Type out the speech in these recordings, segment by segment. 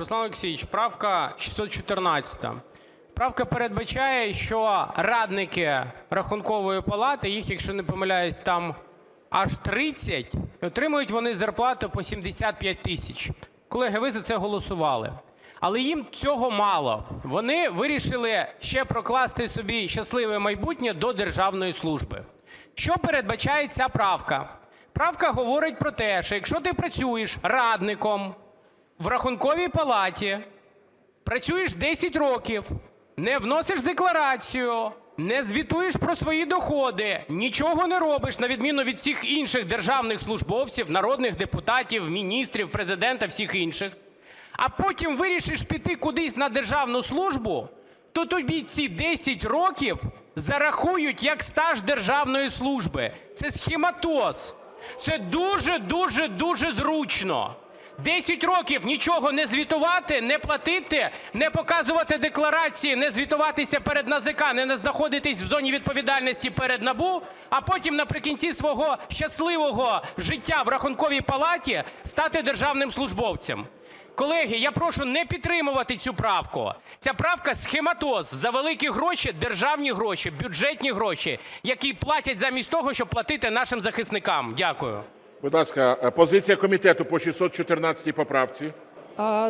Руслан Олексійович, правка 614. Правка передбачає, що радники Рахункової палати, їх, якщо не помиляюсь, там аж 30, отримують вони зарплату по 75 тисяч. Колеги, ви за це голосували. Але їм цього мало. Вони вирішили ще прокласти собі щасливе майбутнє до державної служби. Що передбачає ця правка? Правка говорить про те, що якщо ти працюєш радником, в рахунковій палаті, працюєш 10 років, не вносиш декларацію, не звітуєш про свої доходи, нічого не робиш, на відміну від всіх інших державних службовців, народних депутатів, міністрів, президента, всіх інших, а потім вирішиш піти кудись на державну службу, то тобі ці 10 років зарахують як стаж державної служби. Це схематоз. Це дуже, дуже, дуже зручно. 10 років нічого не звітувати, не платити, не показувати декларації, не звітуватися перед НАЗК, не знаходитись в зоні відповідальності перед НАБУ, а потім наприкінці свого щасливого життя в Рахунковій палаті стати державним службовцем. Колеги, я прошу не підтримувати цю правку. Ця правка схематоз за великі гроші, державні гроші, бюджетні гроші, які платять замість того, щоб платити нашим захисникам. Дякую. Будь ласка, е, позиція комітету по 614 поправці.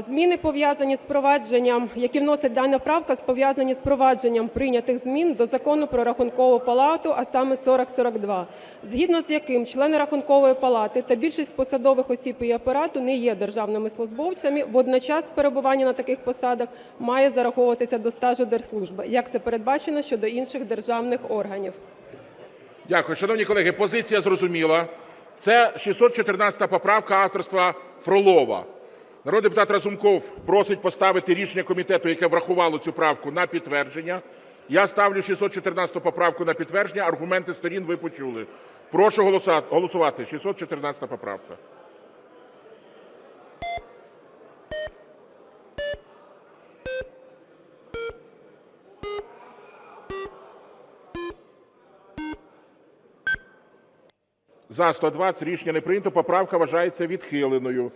Зміни пов'язані з провадженням, які вносить дана правка, пов'язані з провадженням прийнятих змін до закону про рахункову палату, а саме 4042, згідно з яким члени рахункової палати та більшість посадових осіб і апарату не є державними службовцями. Водночас перебування на таких посадах має зараховуватися до стажу держслужби, як це передбачено щодо інших державних органів. Дякую. Шановні колеги, позиція зрозуміла. Це 614 поправка авторства Фролова. Народний депутат Разумков просить поставити рішення комітету, яке врахувало цю правку, на підтвердження. Я ставлю 614 поправку на підтвердження. Аргументи сторін ви почули. Прошу голосувати. 614 поправка. За 120 рішення не прийнято. Поправка вважається відхиленою.